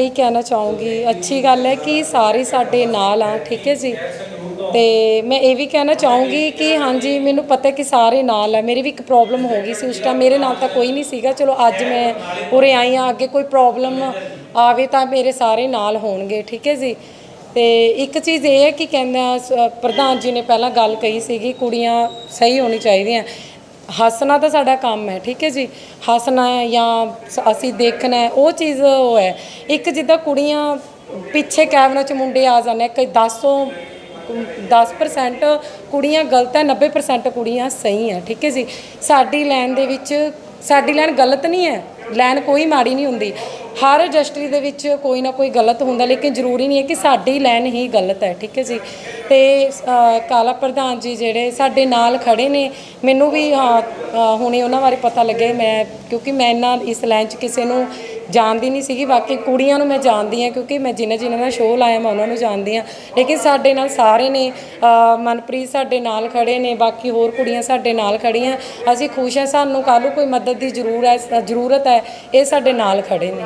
ਇਹ ਕਹਿਣਾ ਚਾਹੂੰਗੀ, ਅੱਛੀ ਗੱਲ ਹੈ ਕਿ ਸਾਰੇ ਸਾਡੇ ਨਾਲ ਆ, ਠੀਕ ਹੈ ਜੀ? ਤੇ ਮੈਂ ਇਹ ਵੀ ਕਹਿਣਾ ਚਾਹੂੰਗੀ ਕਿ ਹਾਂਜੀ, ਮੈਨੂੰ ਪਤਾ ਕਿ ਸਾਰੇ ਨਾਲ ਆ, ਮੇਰੀ ਵੀ ਇੱਕ ਪ੍ਰੋਬਲਮ ਹੋ ਗਈ ਸੀ ਉਸ ਟਾਈਮ ਮੇਰੇ ਨਾਲ ਤਾਂ ਕੋਈ ਨਹੀਂ ਸੀਗਾ, ਚਲੋ ਅੱਜ ਮੈਂ ਉਰੇ ਆਈ ਆ ਅੱਗੇ ਕੋਈ ਪ੍ਰੋਬਲਮ ਆਵੇ ਤਾਂ ਮੇਰੇ ਸਾਰੇ ਨਾਲ ਹੋਣਗੇ, ਠੀਕ ਹੈ ਜੀ? ਤੇ ਇੱਕ ਚੀਜ਼ ਇਹ ਹੈ ਕਿ ਕਹਿੰਦਾ, ਸ- ਪ੍ਰਧਾਨ ਜੀ ਨੇ ਪਹਿਲਾਂ ਗੱਲ ਕਹੀ ਸੀਗੀ, ਕੁੜੀਆਂ ਸਹੀ ਹੋਣੀ ਚਾਹੀਦੀਆਂ। ਹੱਸਣਾ ਤਾਂ ਸਾਡਾ ਕੰਮ ਹੈ, ਠੀਕ ਹੈ ਜੀ? ਹੱਸਣਾ ਹੈ ਜਾਂ ਸ- ਅਸੀਂ ਦੇਖਣਾ ਹੈ, ਉਹ ਚੀਜ਼ ਉਹ ਹੈ। ਇੱਕ ਜਿੱਦਾਂ ਕੁੜੀਆਂ ਪਿੱਛੇ ਕੈਮਰਾ 'ਚ ਮੁੰਡੇ ਆ ਜਾਂਦੇ ਆ, ਕਈ 10 10% ਕੁੜੀਆਂ ਗਲਤ ਹੈ 90% ਕੁੜੀਆਂ ਸਹੀ ਹੈ, ਠੀਕ ਹੈ ਜੀ? ਸਾਡੀ ਲਾਈਨ ਦੇ ਵਿੱਚ, ਸਾਡੀ ਲਾਈਨ ਗਲਤ ਨਹੀਂ ਹੈ। ਲਾਈਨ ਕੋਈ ਮਾੜੀ ਨਹੀਂ ਹੁੰਦੀ। ਹਰ ਇੰਡਸਟਰੀ ਦੇ ਵਿੱਚ ਕੋਈ ਨਾ ਕੋਈ ਗਲਤ ਹੁੰਦਾ, ਲੇਕਿਨ ਜ਼ਰੂਰੀ ਨਹੀਂ ਹੈ ਕਿ ਸਾਡੀ ਲਾਈਨ ਹੀ ਗਲਤ ਹੈ, ਠੀਕ ਹੈ ਜੀ? ਤੇ ਕਾਲਾ ਪ੍ਰਧਾਨ ਜੀ ਜਿਹੜੇ ਸਾਡੇ ਨਾਲ ਖੜੇ ਨੇ, ਮੈਨੂੰ ਵੀ ਹਾਂ ਹੁਣੇ ਉਹਨਾਂ ਬਾਰੇ ਪਤਾ ਲੱਗੇ ਮੈਂ, ਕਿਉਂਕਿ ਮੈਂ ਇਹਨਾਂ ਇਸ ਲਾਈਨ 'ਚ ਕਿਸੇ ਨੂੰ ਜਾਣਦੀ ਨਹੀਂ ਸੀਗੀ, ਬਾਕੀ ਕੁੜੀਆਂ ਨੂੰ ਮੈਂ ਜਾਣਦੀ ਹਾਂ ਕਿਉਂਕਿ ਮੈਂ ਜਿਨ੍ਹਾਂ ਜਿਨ੍ਹਾਂ ਨਾਲ ਸ਼ੋਅ ਲਾਇਆ ਮੈਂ ਉਹਨਾਂ ਨੂੰ ਜਾਣਦੀ ਹਾਂ। ਲੇਕਿਨ ਸਾਡੇ ਨਾਲ ਸਾਰੇ ਨੇ ਮਨਪ੍ਰੀਤ ਸਾਡੇ ਨਾਲ ਖੜੇ ਨੇ, ਬਾਕੀ ਹੋਰ ਕੁੜੀਆਂ ਸਾਡੇ ਨਾਲ ਖੜੀਆਂ। ਅਸੀਂ ਖੁਸ਼ ਹਾਂ, ਸਾਨੂੰ ਕੱਲ੍ਹ ਨੂੰ ਕੋਈ ਮਦਦ ਦੀ ਜ਼ਰੂਰ ਹੈ ਜ਼ਰੂਰਤ ਹੈ, ਇਹ ਸਾਡੇ ਨਾਲ ਖੜੇ ਨੇ।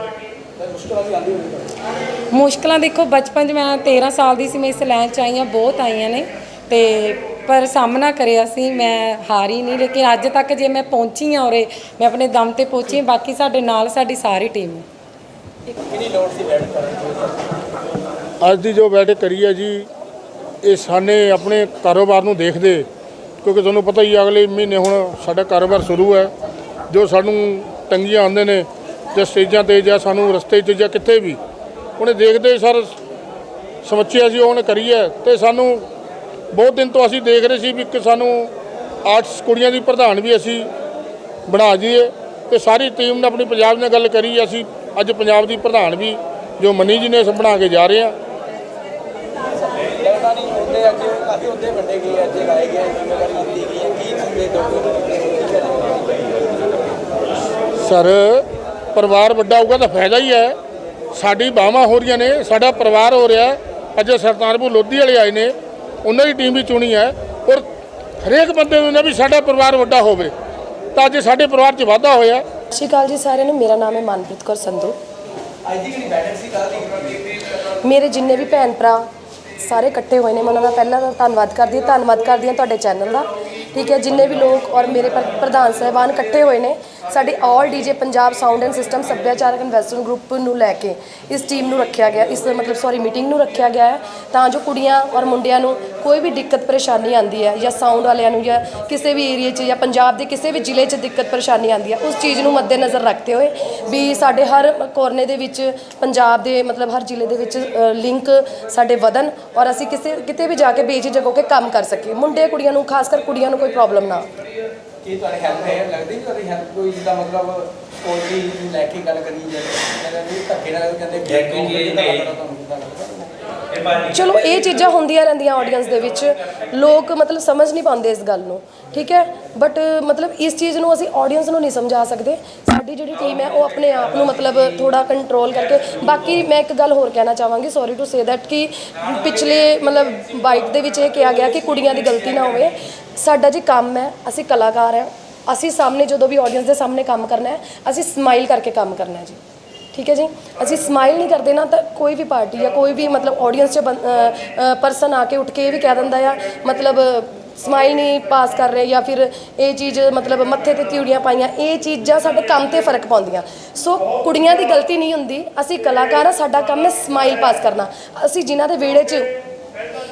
ਮੁਸ਼ਕਲਾਂ ਦੇਖੋ, ਬਚਪਨ 'ਚ ਮੈਂ 13 ਸਾਲ ਦੀ ਸੀ, ਮੈਂ ਇਸ ਲਾਈਨ 'ਚ ਆਈਆਂ ਬਹੁਤ ਆਈਆਂ ਨੇ। ਤੇ ਪਰ ਸਾਹਮਣਾ ਕਰਿਆ ਸੀ ਮੈਂ ਹਾਰੀ ਨਹੀਂ ਲੇਕਿਨ ਅੱਜ ਤੱਕ ਜੇ ਮੈਂ ਪਹੁੰਚੀ ਹਾਂ ਉਰੇ ਮੈਂ ਆਪਣੇ ਦਮ ਤੇ ਪਹੁੰਚੀ ਹਾਂ ਬਾਕੀ ਸਾਡੇ ਨਾਲ ਸਾਡੀ ਸਾਰੀ ਟੀਮ ਹੈ। ਅੱਜ ਦੀ ਜੋ ਬੈਠਕ ਕਰੀ ਹੈ ਜੀ ਇਹ ਸਾਨੇ ਆਪਣੇ ਕਾਰੋਬਾਰ ਨੂੰ ਦੇਖਦੇ ਕਿਉਂਕਿ ਤੁਹਾਨੂੰ ਪਤਾ ਹੀ ਹੈ, ਅਗਲੇ ਮਹੀਨੇ ਹੁਣ ਸਾਡਾ ਕਾਰੋਬਾਰ ਸ਼ੁਰੂ ਹੈ ਜੋ ਸਾਨੂੰ ਤੰਗੀਆਂ ਆਉਂਦੇ ਨੇ ਜਾਂ ਸਟੇਜਾਂ ਤੇ ਜਾਂ ਸਾਨੂੰ ਰਸਤੇ 'ਚ ਜਾਂ ਕਿਤੇ ਵੀ ਉਹਨੇ ਦੇਖਦੇ ਸਰ ਸਮੱਸਿਆ ਸੀ ਉਹਨੇ ਕਰੀ ਹੈ ਤੇ ਸਾਨੂੰ ਬਹੁਤ ਦਿਨ ਤੋਂ ਅਸੀਂ ਦੇਖ ਰਹੇ ਸੀ ਵੀ ਕਿ ਸਾਨੂੰ ਆਰਟਸ ਕੁੜੀਆਂ ਦੀ ਪ੍ਰਧਾਨ ਵੀ ਅਸੀਂ ਬਣਾ ਜੀਏ ਤੇ ਸਾਰੀ ਟੀਮ ਨੇ ਆਪਣੀ ਪੰਜਾਬ ਨਾਲ ਗੱਲ ਕਰੀ, ਅਸੀਂ ਅੱਜ ਪੰਜਾਬ ਦੀ ਪ੍ਰਧਾਨ ਵੀ ਜੋ ਮਨੀ ਜੀ ਨੇ ਅਸੀਂ ਬਣਾ ਕੇ ਜਾ ਰਹੇ ਹਾਂ। ਸਰ, ਪਰਿਵਾਰ ਵੱਡਾ ਹੋਊਗਾ ਤਾਂ ਫਾਇਦਾ ਹੀ ਹੈ। ਸਾਡੀ ਬਾਹਾਂ ਹੋ ਰਹੀਆਂ ਨੇ, ਸਾਡਾ ਪਰਿਵਾਰ ਹੋ ਰਿਹਾ ਅੱਜ ਸਰਤਾਰਪੁਰ ਲੋਧੀ ਵਾਲੇ ਆਏ ਨੇ। ਉਹਨਾਂ ਦੀ ਟੀਮ ਵੀ ਚੁਣੀ ਹੈ ਔਰ ਹਰੇਕ ਬੰਦੇ ਨੂੰ ਨਾ ਵੀ ਸਾਡਾ ਪਰਿਵਾਰ ਵੱਡਾ ਹੋਵੇ। ਤਾਂ ਅੱਜ ਸਾਡੇ ਪਰਿਵਾਰ 'ਚ ਵਾਧਾ ਹੋਇਆ। ਸਤਿ ਸ਼੍ਰੀ ਅਕਾਲ ਜੀ ਸਾਰਿਆਂ ਨੂੰ। ਮੇਰਾ ਨਾਮ ਹੈ ਮਨਪ੍ਰੀਤ ਕੌਰ ਸੰਧੂ। ਮੇਰੇ ਜਿੰਨੇ ਵੀ ਭੈਣ ਭਰਾ ਸਾਰੇ ਇਕੱਠੇ ਹੋਏ ਨੇ, ਮੈਂ ਉਹਨਾਂ ਦਾ ਪਹਿਲਾਂ ਤਾਂ ਧੰਨਵਾਦ ਕਰਦੀ ਹਾਂ, ਧੰਨਵਾਦ ਕਰਦੀ ਹਾਂ ਤੁਹਾਡੇ ਚੈਨਲ ਦਾ। ਠੀਕ ਹੈ, ਜਿੰਨੇ ਵੀ ਲੋਕ ਔਰ ਮੇਰੇ ਪ੍ਰ- ਪ੍ਰਧਾਨ ਸਾਹਿਬਾਨ ਇਕੱਠੇ ਹੋਏ ਨੇ, ਸਾਡੇ all DJ Punjab sound and system ਸੱਭਿਆਚਾਰਕ ਇਨਵੈਸਟਰ ਗਰੁੱਪ ਨੂੰ ਲੈ ਕੇ ਇਸ ਟੀਮ ਨੂੰ ਰੱਖਿਆ ਗਿਆ, ਇਸ ਮਤਲਬ ਸੌਰੀ ਮੀਟਿੰਗ ਨੂੰ ਰੱਖਿਆ ਗਿਆ ਹੈ, ਤਾਂ ਜੋ ਕੁੜੀਆਂ ਔਰ ਮੁੰਡਿਆਂ ਨੂੰ ਕੋਈ ਵੀ ਦਿੱਕਤ ਪਰੇਸ਼ਾਨੀ ਆਂਦੀ ਹੈ ਜਾਂ ਸਾਊਂਡ ਵਾਲਿਆਂ ਨੂੰ ਜਾਂ ਕਿਸੇ ਵੀ ਏਰੀਆ 'ਚ ਜਾਂ ਪੰਜਾਬ ਦੇ ਕਿਸੇ ਵੀ ਜ਼ਿਲ੍ਹੇ 'ਚ ਦਿੱਕਤ ਪਰੇਸ਼ਾਨੀ ਆਂਦੀ ਹੈ, ਉਸ ਚੀਜ਼ ਨੂੰ ਮੱਦੇਨਜ਼ਰ ਰੱਖਦੇ ਹੋਏ ਵੀ ਸਾਡੇ ਹਰ ਕੋਰਨੇ ਦੇ ਵਿੱਚ ਪੰਜਾਬ ਦੇ ਮਤਲਬ ਹਰ ਜ਼ਿਲ੍ਹੇ ਦੇ ਵਿੱਚ ਲਿੰਕ ਸਾਡੇ ਵਧਣ ਔਰ ਅਸੀਂ ਕਿਸੇ, ਕਿਤੇ ਵੀ ਜਾ ਕੇ ਬੇਝਿਜਕ ਹੋ ਕੇ ਕੰਮ ਕਰ ਸਕੀਏ। ਮੁੰਡੇ ਕੁੜੀਆਂ ਨੂੰ, ਖਾਸ ਕਰ ਕੁੜੀਆਂ ਨੂੰ ਕੋਈ ਪ੍ਰੋਬਲਮ ਨਾ। ਚਲੋ ਇਹ ਚੀਜ਼ਾਂ ਹੁੰਦੀਆਂ ਰਹਿੰਦੀਆਂ ਆਡੀਅנס ਦੇ ਵਿੱਚ। ਲੋਕ ਮਤਲਬ ਸਮਝ ਨਹੀਂ ਪਾਉਂਦੇ ਇਸ ਗੱਲ ਨੂੰ ਠੀਕ ਹੈ? ਬਟ ਮਤਲਬ ਇਸ ਚੀਜ਼ ਨੂੰ ਅਸੀਂ ਆਡੀਅנס ਨੂੰ ਨਹੀਂ ਸਮਝਾ ਸਕਦੇ। ਸਾਡੀ ਜਿਹੜੀ ਟੀਮ ਹੈ ਉਹ ਆਪਣੇ ਆਪ ਨੂੰ ਮਤਲਬ ਥੋੜਾ ਕੰਟਰੋਲ ਕਰਕੇ ਬਾਕੀ ਮੈਂ ਇੱਕ ਗੱਲ ਹੋਰ ਕਹਿਣਾ ਚਾਹਾਂਗੀ ਸੌਰੀ ਟੂ ਸੇ ਦੈਟ ਕਿ ਪਿਛਲੇ ਮਤਲਬ ਬਾਈਟ ਦੇ ਵਿੱਚ ਇਹ ਕਿਹਾ ਗਿਆ ਕਿ ਕੁੜੀਆਂ ਦੀ ਗਲਤੀ ਨਾ ਹੋਵੇ। ਸਾਡਾ ਜੀ ਕੰਮ ਹੈ, ਅਸੀਂ ਕਲਾਕਾਰ ਹੈ। ਅਸੀਂ ਸਾਹਮਣੇ ਜਦੋਂ ਵੀ ਆਡੀਅנס ਦੇ ਸਾਹਮਣੇ ਕੰਮ ਕਰਨਾ ਹੈ, ਅਸੀਂ ਸਮਾਈਲ ਕਰਕੇ ਕੰਮ ਕਰਨਾ ਹੈ ਜੀ। ਠੀਕ ਹੈ ਜੀ? ਅਸੀਂ ਸਮਾਈਲ ਨਹੀਂ ਕਰਦੇ ਨਾ ਤਾਂ ਕੋਈ ਵੀ ਪਾਰਟੀ ਜਾਂ ਕੋਈ ਵੀ ਮਤਲਬ ਆਡੀਅנס 'ਚ ਪਰਸਨ ਆ ਕੇ ਉੱਠ ਕੇ ਇਹ ਵੀ ਕਹਿ ਦਿੰਦਾ ਆ, ਮਤਲਬ ਸਮਾਈਲ ਨਹੀਂ ਪਾਸ ਕਰ ਰਹੇ ਜਾਂ ਫਿਰ ਇਹ ਚੀਜ਼ ਮਤਲਬ ਮੱਥੇ ਤੇ ਤਿਉੜੀਆਂ ਪਾਈਆਂ, ਇਹ ਚੀਜ਼ਾਂ ਸਾਡੇ ਕੰਮ ਤੇ ਫ਼ਰਕ ਪਾਉਂਦੀਆਂ। ਸੋ ਕੁੜੀਆਂ ਦੀ ਗਲਤੀ ਨਹੀਂ ਹੁੰਦੀ, ਅਸੀਂ ਕਲਾਕਾਰ ਆ ਸਾਡਾ ਕੰਮ ਹੈ ਸਮਾਈਲ ਪਾਸ ਕਰਨਾ। ਅਸੀਂ ਜਿਨ੍ਹਾਂ ਦੇ ਵਿਹੜੇ 'ਚ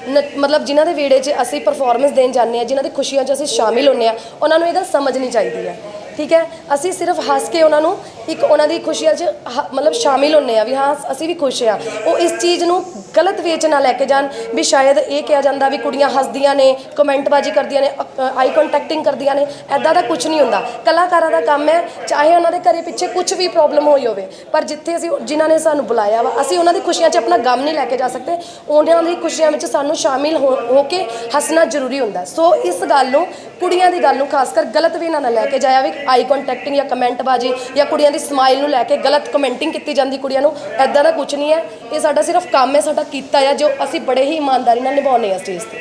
ਮਤਲਬ ਜਿਨ੍ਹਾਂ ਦੇ ਵਿਹੜੇ 'ਚ ਅਸੀਂ ਪਰਫਾਰਮੈਂਸ ਦੇਣ ਜਾਂਦੇ ਆ ਜਿਨ੍ਹਾਂ ਦੀ ਖੁਸ਼ੀਆਂ 'ਚ ਅਸੀਂ ਸ਼ਾਮਿਲ ਹੁੰਨੇ ਆ ਉਹਨਾਂ ਨੂੰ ਇਹ ਗੱਲ ਸਮਝਣੀ ਚਾਹੀਦੀ ਹੈ, ਠੀਕ ਹੈ? ਅਸੀਂ ਸਿਰਫ ਹੱਸ ਕੇ ਉਹਨਾਂ ਨੂੰ ਇੱਕ ਉਹਨਾਂ ਦੀ ਖੁਸ਼ੀਆਂ 'ਚ ਹ- ਮਤਲਬ ਸ਼ਾਮਿਲ ਹੁੰਨੇ ਆ ਵੀ ਹਾਂ, ਅਸੀਂ ਵੀ ਖੁਸ਼ ਆ ਉਹ ਇਸ ਚੀਜ਼ ਨੂੰ ਗਲਤ ਵੇ 'ਚ ਨਾ ਲੈ ਕੇ ਜਾਣ ਵੀ ਸ਼ਾਇਦ ਇਹ ਕਿਹਾ ਜਾਂਦਾ ਵੀ ਕੁੜੀਆਂ ਹੱਸਦੀਆਂ ਨੇ, ਕਮੈਂਟਬਾਜ਼ੀ ਕਰਦੀਆਂ ਨੇ ਆਈ ਕੰਟੈਕਟਿੰਗ ਕਰਦੀਆਂ ਨੇ ਐਦਾਂ ਦਾ ਕੁਝ ਨਹੀਂ ਹੁੰਦਾ। ਕਲਾਕਾਰਾਂ ਦਾ ਕੰਮ ਹੈ, ਚਾਹੇ ਉਹਨਾਂ ਦੇ ਘਰੇ ਪਿੱਛੇ ਕੁਝ ਵੀ ਪ੍ਰੋਬਲਮ ਹੋਈ ਹੋਵੇ, ਪਰ ਜਿੱਥੇ ਅਸੀਂ ਜਿਨ੍ਹਾਂ ਨੇ ਸਾਨੂੰ ਬੁਲਾਇਆ ਵਾ, ਅਸੀਂ ਉਹਨਾਂ ਦੀ ਖੁਸ਼ੀਆਂ 'ਚ ਆਪਣਾ ਗਮ ਨਹੀਂ ਲੈ ਕੇ ਜਾ ਸਕਦੇ। ਉਹਨਾਂ ਦੀ ਖੁਸ਼ੀਆਂ ਵਿੱਚ ਸਾਨੂੰ ਸ਼ਾਮਿਲ ਹੋ ਹੋ ਕੇ ਹੱਸਣਾ ਜ਼ਰੂਰੀ ਹੁੰਦਾ ਸੋ ਇਸ ਗੱਲ ਨੂੰ, ਕੁੜੀਆਂ ਦੀ ਗੱਲ ਨੂੰ ਖਾਸ ਕਰ ਗਲਤ ਵੇ ਨਾਲ ਲੈ ਕੇ ਜਾਇਆ ਵੀ ਆਈ ਕੰਟੈਕਟਿੰਗ ਜਾਂ ਕਮੈਂਟਬਾਜ਼ੀ ਜਾਂ ਕੁੜੀਆਂ ਦੀ ਸਮਾਈਲ ਨੂੰ ਲੈ ਕੇ ਗਲਤ ਕਮੈਂਟਿੰਗ ਕੀਤੀ ਜਾਂਦੀ ਕੁੜੀਆਂ ਨੂੰ ਐਦਾਂ ਦਾ ਕੁਝ ਨਹੀਂ ਹੈ। ਇਹ ਸਾਡਾ ਸਿਰਫ ਕੰਮ ਹੈ, ਸਾਡਾ ਕੀਤਾ ਆ ਜੋ ਅਸੀਂ ਬੜੇ ਹੀ ਇਮਾਨਦਾਰੀ ਨਾਲ ਨਿਭਾਉਂਦੇ ਹਾਂ ਸਟੇਜ ਤੇ।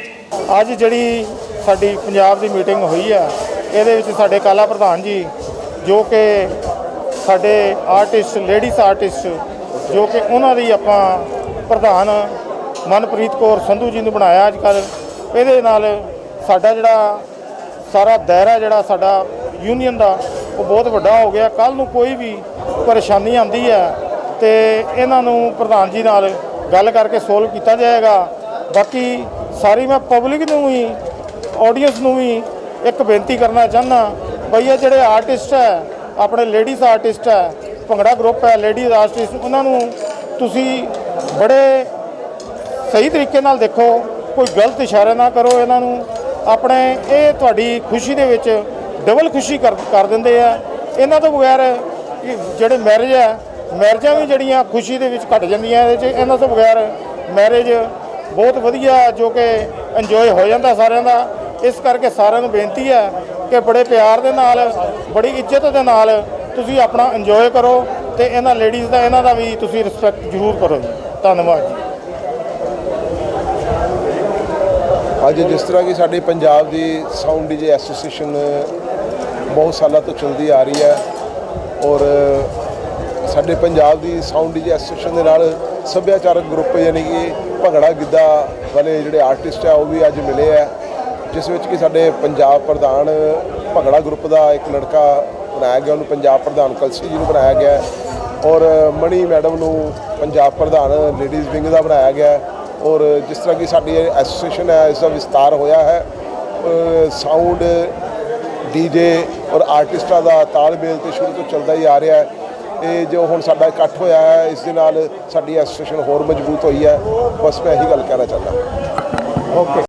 ਅੱਜ ਜਿਹੜੀ ਸਾਡੀ ਪੰਜਾਬ ਦੀ ਮੀਟਿੰਗ ਹੋਈ ਆ, ਇਹਦੇ ਵਿੱਚ ਸਾਡੇ ਕਾਲਾ ਪ੍ਰਧਾਨ ਜੀ, ਜੋ ਕਿ ਸਾਡੇ ਆਰਟਿਸਟ, ਲੇਡੀਜ਼ ਆਰਟਿਸਟ, ਜੋ ਕਿ ਉਹਨਾਂ ਦੀ ਆਪਾਂ ਪ੍ਰਧਾਨ ਮਨਪ੍ਰੀਤ ਕੌਰ ਸੰਧੂ ਜੀ ਨੂੰ ਬਣਾਇਆ ਅੱਜ ਕੱਲ੍ਹ ਇਹਦੇ ਨਾਲ ਸਾਡਾ ਜਿਹੜਾ ਸਾਰਾ ਦਾਇਰਾ ਜਿਹੜਾ ਸਾਡਾ ਯੂਨੀਅਨ ਦਾ, ਉਹ ਬਹੁਤ ਵੱਡਾ ਹੋ ਗਿਆ। ਕੱਲ ਨੂੰ ਕੋਈ ਵੀ ਪਰੇਸ਼ਾਨੀ ਆਉਂਦੀ ਹੈ ਤੇ ਇਹਨਾਂ ਨੂੰ ਪ੍ਰਧਾਨ ਜੀ ਨਾਲ ਗੱਲ ਕਰਕੇ ਸੋਲਵ ਕੀਤਾ ਜਾਏਗਾ। ਬਾਕੀ ਸਾਰੀ ਮੈਂ ਪਬਲਿਕ ਨੂੰ ਵੀ ਆਡੀਅנס ਨੂੰ ਵੀ ਇੱਕ ਬੇਨਤੀ ਕਰਨਾ ਚਾਹੁੰਦਾ। ਬਈ ਇਹ ਜਿਹੜੇ ਆਰਟਿਸਟ ਹੈ, ਆਪਣੇ ਲੇਡੀਜ਼ ਆਰਟਿਸਟ ਹੈ, ਭੰਗੜਾ ਗਰੁੱਪ ਹੈ ਲੇਡੀਜ਼ ਆਰਟਿਸਟ ਉਹਨਾਂ ਨੂੰ ਤੁਸੀਂ ਬੜੇ ਸਹੀ ਤਰੀਕੇ ਨਾਲ ਦੇਖੋ, ਕੋਈ ਗਲਤ ਇਸ਼ਾਰਾ ਨਾ ਕਰੋ ਇਹਨਾਂ ਨੂੰ। ਆਪਣੇ ਇਹ ਤੁਹਾਡੀ ਖੁਸ਼ੀ ਦੇ ਵਿੱਚ ਡਬਲ ਖੁਸ਼ੀ ਕਰ ਕਰ ਦਿੰਦੇ ਆ। ਇਹਨਾਂ ਤੋਂ ਬਗੈਰ ਜਿਹੜੇ ਮੈਰਿਜ ਹੈ ਮੈਰਿਜਾਂ ਵੀ ਜਿਹੜੀਆਂ ਖੁਸ਼ੀ ਦੇ ਵਿੱਚ ਘਟ ਜਾਂਦੀਆਂ ਇਹਦੇ 'ਚ, ਇਹਨਾਂ ਤੋਂ ਬਗੈਰ ਮੈਰਿਜ ਬਹੁਤ ਵਧੀਆ ਜੋ ਕਿ ਇੰਜੋਏ ਹੋ ਜਾਂਦਾ ਸਾਰਿਆਂ ਦਾ। ਇਸ ਕਰਕੇ ਸਾਰਿਆਂ ਨੂੰ ਬੇਨਤੀ ਹੈ ਕਿ ਬੜੇ ਪਿਆਰ ਦੇ ਨਾਲ, ਬੜੀ ਇੱਜ਼ਤ ਦੇ ਨਾਲ ਤੁਸੀਂ ਆਪਣਾ ਇੰਜੋਏ ਕਰੋ ਤੇ ਇਹਨਾਂ ਲੇਡੀਜ਼ ਦਾ, ਇਹਨਾਂ ਦਾ ਵੀ ਤੁਸੀਂ ਰਿਸਪੈਕਟ ਜ਼ਰੂਰ ਕਰੋ ਜੀ। ਧੰਨਵਾਦ ਜੀ। ਅੱਜ ਜਿਸ ਤਰ੍ਹਾਂ ਕਿ ਸਾਡੇ ਪੰਜਾਬ ਦੀ ਸਾਊਂਡ ਡੀਜੇ ਐਸੋਸੀਏਸ਼ਨ ਬਹੁਤ ਸਾਲਾਂ ਤੋਂ ਚੱਲਦੀ ਆ ਰਹੀ ਹੈ ਔਰ ਸਾਡੇ ਪੰਜਾਬ ਦੀ ਸਾਊਂਡ ਡੀਜੇ ਐਸੋਸੀਏਸ਼ਨ ਦੇ ਨਾਲ ਸੱਭਿਆਚਾਰਕ ਗਰੁੱਪ ਯਾਨੀ ਕਿ ਭੰਗੜਾ ਗਿੱਧਾ ਵਾਲੇ ਜਿਹੜੇ ਆਰਟਿਸਟ ਆ, ਉਹ ਵੀ ਅੱਜ ਮਿਲੇ ਆ, ਜਿਸ ਵਿੱਚ ਕਿ ਸਾਡੇ ਪੰਜਾਬ ਪ੍ਰਧਾਨ ਭੰਗੜਾ ਗਰੁੱਪ ਦਾ ਇੱਕ ਲੜਕਾ ਬਣਾਇਆ ਗਿਆ, ਉਹਨੂੰ ਪੰਜਾਬ ਪ੍ਰਧਾਨ ਕਲਸੀ ਜੀ ਨੂੰ ਬਣਾਇਆ ਗਿਆ ਔਰ ਮਣੀ ਮੈਡਮ ਨੂੰ ਪੰਜਾਬ ਪ੍ਰਧਾਨ ਲੇਡੀਜ਼ ਵਿੰਗ ਦਾ ਬਣਾਇਆ ਗਿਆ ਔਰ ਜਿਸ ਤਰ੍ਹਾਂ ਕਿ ਸਾਡੀ ਐਸੋਸੀਏਸ਼ਨ ਹੈ, ਇਸ ਦਾ ਵਿਸਤਾਰ ਹੋਇਆ ਹੈ ਸਾਊਂਡ ਡੀਜੇ ਔਰ ਆਰਟਿਸਟਾਂ ਦਾ ਤਾਲਮੇਲ ਤੇ ਸ਼ੁਰੂ ਤੋਂ ਚੱਲਦਾ ਹੀ ਆ ਰਿਹਾ ਹੈ। ਇਹ ਜੋ ਹੁਣ ਸਾਡਾ ਇਕੱਠ ਹੋਇਆ ਹੈ, ਇਸ ਦੇ ਨਾਲ ਸਾਡੀ ਐਸੋਸੀਏਸ਼ਨ ਹੋਰ ਮਜ਼ਬੂਤ ਹੋਈ ਹੈ। ਬਸ ਮੈਂ ਇਹੀ ਗੱਲ ਕਹਿਣਾ ਚਾਹੁੰਦਾ। ਓਕੇ